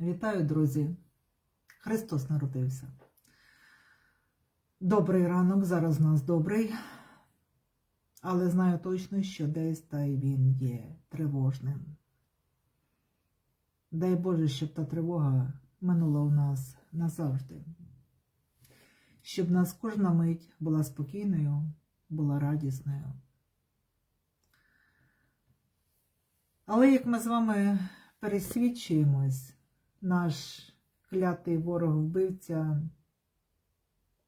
Вітаю, друзі! Христос народився. Добрий ранок, зараз у нас добрий, але знаю точно, що десь та й він є тривожним. Дай Боже, щоб та тривога минула у нас назавжди. Щоб нас кожна мить була спокійною, була радісною. Але як ми з вами пересвідчуємось, наш клятий ворог-вбивця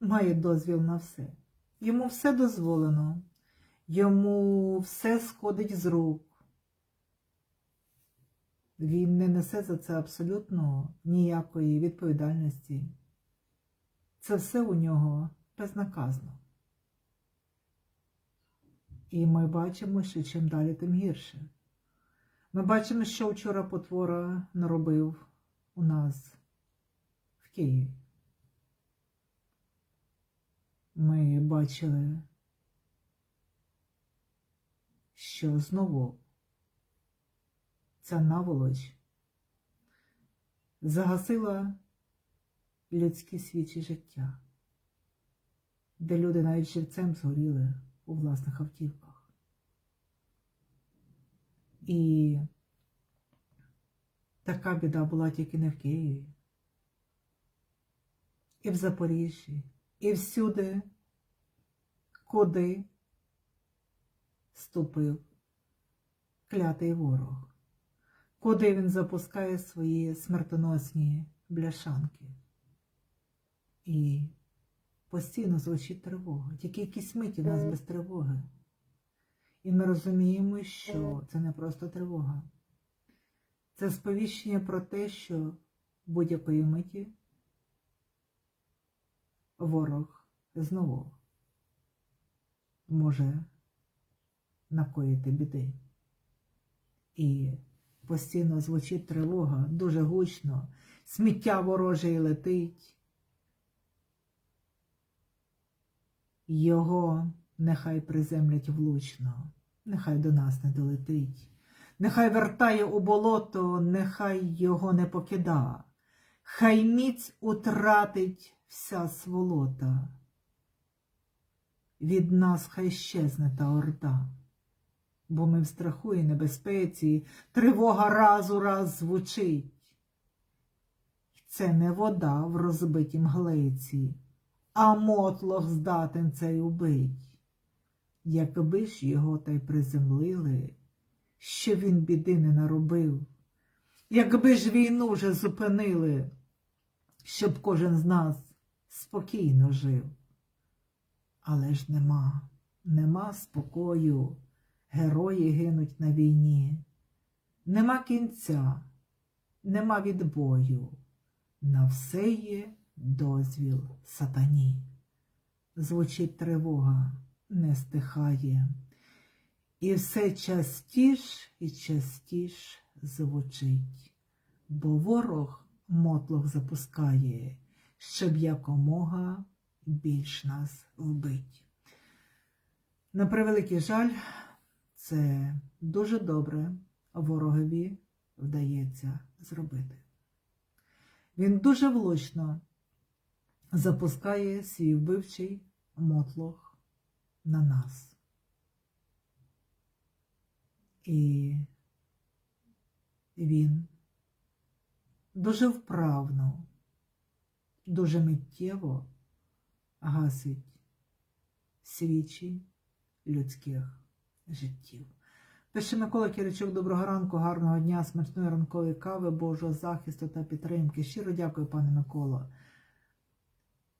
має дозвіл на все. Йому все дозволено, йому все сходить з рук. Він не несе за це абсолютно ніякої відповідальності. Це все у нього безнаказно. І ми бачимо, що чим далі, тим гірше. Ми бачимо, що вчора потвора наробив у нас в Києві. Ми бачили, що знову ця наволоч загасила людські свічі життя, де люди навіть живцем згоріли у власних автівках. І така біда була тільки не в Києві, і в Запоріжжі, і всюди, куди ступив клятий ворог, куди він запускає свої смертоносні бляшанки. І постійно звучить тривога. Тільки якісь миті в нас без тривоги. І ми розуміємо, що це не просто тривога. Це сповіщення про те, що будь-якої миті ворог знову може накоїти біди. І постійно звучить тривога дуже гучно, сміття вороже й летить. Його нехай приземлять влучно, нехай до нас не долетить, нехай вертає у болото, нехай його не покида, хай міць утратить вся сволота. Від нас хай щезне та орда, бо ми в страху і небезпеці, тривога раз у раз звучить. Це не вода в розбитім глиці а мотлох здатен цей убить. Якби ж його та й приземлили, що він біди не наробив, якби ж війну вже зупинили, щоб кожен з нас спокійно жив. Але ж нема, нема спокою, герої гинуть на війні, нема кінця, нема відбою, на все є дозвіл сатані. Звучить тривога, не стихає, і все частіш і частіш звучить, бо ворог мотлох запускає, щоб якомога більш нас вбить. На превеликий жаль, це дуже добре ворогові вдається зробити. Він дуже влучно запускає свій вбивчий мотлох на нас. І він дуже вправно, дуже миттєво гасить свічі людських життів. Пише Микола Кіричук, доброго ранку, гарного дня, смачної ранкової кави, Божого захисту та підтримки. Щиро дякую, пане Микола.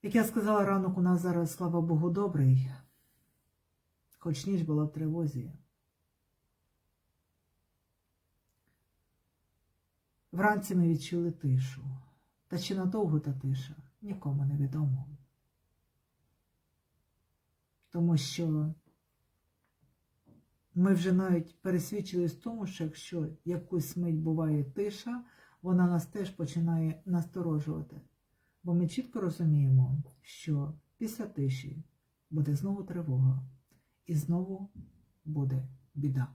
Як я сказала, ранок у нас зараз, слава Богу, добрий, хоч ніч була в тривозі. Вранці ми відчули тишу. Та чи надовго та тиша, нікому не відомо. Тому що ми вже навіть пересвідчились в тому, що якщо якусь мить буває тиша, вона нас теж починає насторожувати. Бо ми чітко розуміємо, що після тиші буде знову тривога і знову буде біда.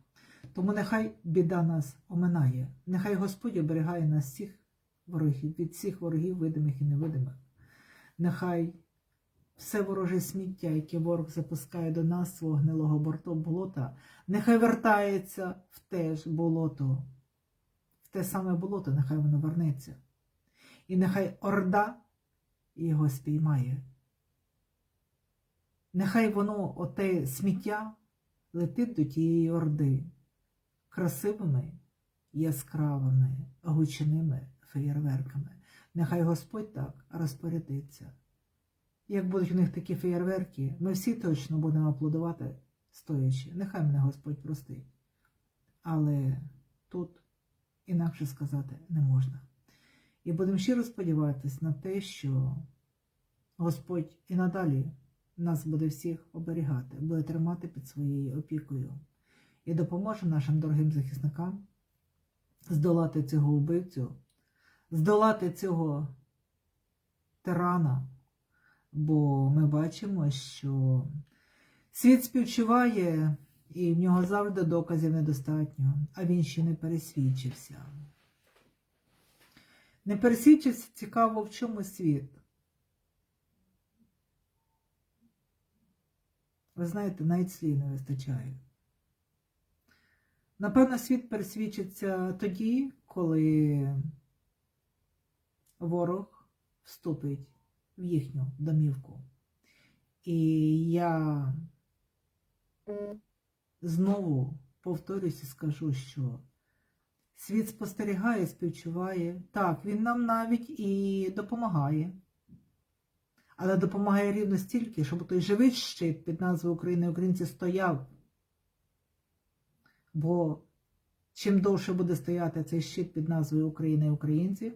Тому нехай біда нас оминає, нехай Господь оберігає нас всіх ворогів, від всіх ворогів, видимих і невидимих. Нехай все вороже сміття, яке ворог запускає до нас свого гнилого борту болота, нехай вертається в те ж болото, в те саме болото, нехай воно вернеться. І нехай орда його спіймає. Нехай воно, оте сміття, летить до тієї орди красивими, яскравими, гучними феєрверками. Нехай Господь так розпорядиться. Як будуть у них такі феєрверки, ми всі точно будемо аплодувати стоячи. Нехай мене Господь простить. Але тут інакше сказати не можна. І будемо щиро сподіватися на те, що Господь і надалі нас буде всіх оберігати, буде тримати під своєю опікою і допоможе нашим дорогим захисникам здолати цього вбивцю, здолати цього тирана. Бо ми бачимо, що світ співчуває, і в нього завжди доказів недостатньо, а він ще не пересвідчився. Не пересвідчився цікаво, в чому світ. Ви знаєте, навіть слів не вистачає. Напевно, світ пересвідчиться тоді, коли ворог вступить в їхню домівку. І я знову повторюсь і скажу, що світ спостерігає, співчуває. Так, він нам навіть і допомагає. Але допомагає рівно стільки, щоб той живий щит під назвою України українці стояв. Бо чим довше буде стояти цей щит під назвою України і українці,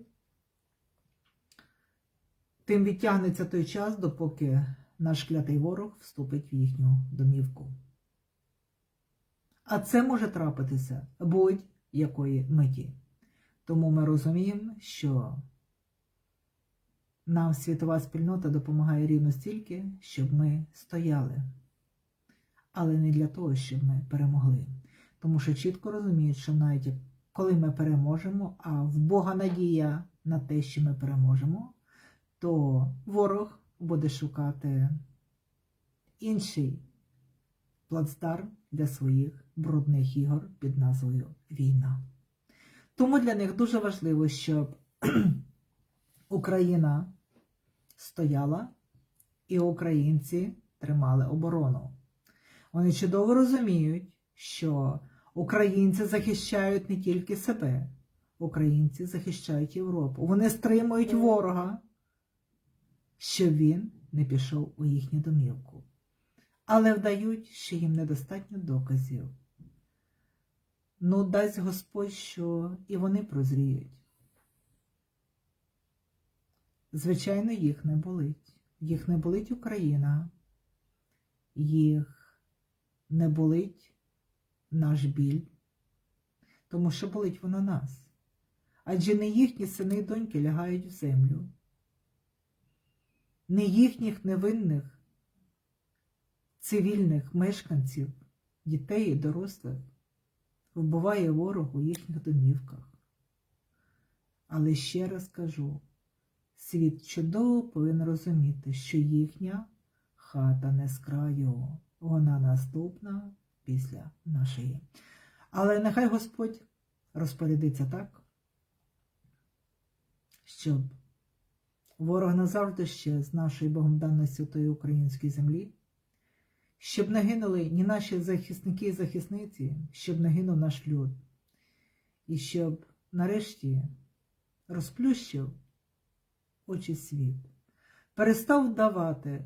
тим відтягнеться той час, допоки наш клятий ворог вступить в їхню домівку. А це може трапитися будь-якої миті. Тому ми розуміємо, що нам світова спільнота допомагає рівно стільки, щоб ми стояли, але не для того, щоб ми перемогли. Тому що чітко розуміють, що навіть коли ми переможемо, а в Бога надія на те, що ми переможемо, то ворог буде шукати інший плацдарм для своїх брудних ігор під назвою Війна. Тому для них дуже важливо, щоб Україна стояла і українці тримали оборону. Вони чудово розуміють, що українці захищають не тільки себе, українці захищають Європу. Вони стримують ворога, щоб він не пішов у їхню домівку. Але вдають, що їм недостатньо доказів. Ну, дасть Господь, що і вони прозріють. Звичайно, їх не болить. Їх не болить Україна, їх не болить наш біль, тому що болить вона нас. Адже не їхні сини і доньки лягають в землю, не їхніх невинних цивільних мешканців, дітей і дорослих вбиває ворог у їхніх домівках. Але ще раз кажу, світ чудово повинен розуміти, що їхня хата не з краю, вона наступна після нашої. Але нехай Господь розпорядиться так, щоб ворог назавжди ще з нашої Богом даної святої української землі, щоб не гинули ні наші захисники і захисниці, щоб не гинув наш люд, і щоб нарешті розплющив очі світ, перестав давати,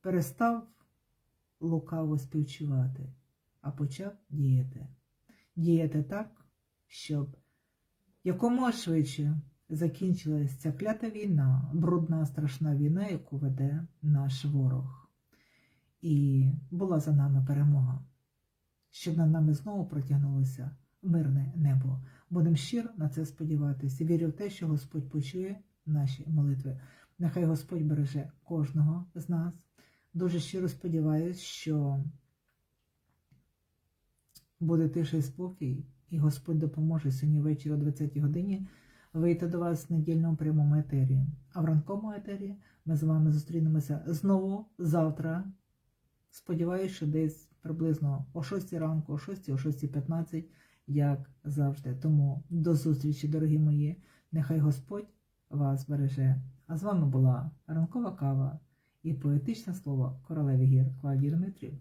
перестав лукаво співчувати, а почав діяти. Діяти так, щоб якомога швидше закінчилася ця клята війна, брудна страшна війна, яку веде наш ворог. І була за нами перемога, щоб над нами знову протягнулося мирне небо. Будемо щиро на це сподіватися. Вірю в те, що Господь почує наші молитви. Нехай Господь береже кожного з нас. Дуже щиро сподіваюся, що буде тиша і спокій, і Господь допоможе сьогодні ввечері о 20 годині вийти до вас в недільному прямому етері. А в ранковому етері ми з вами зустрінемося знову завтра. Сподіваюсь, що десь приблизно о 6 ранку, о 6, о 6.15, як завжди. Тому до зустрічі, дорогі мої. Нехай Господь вас береже. А з вами була ранкова кава і поетичне слово королеви гір Клавдії Дмитрів.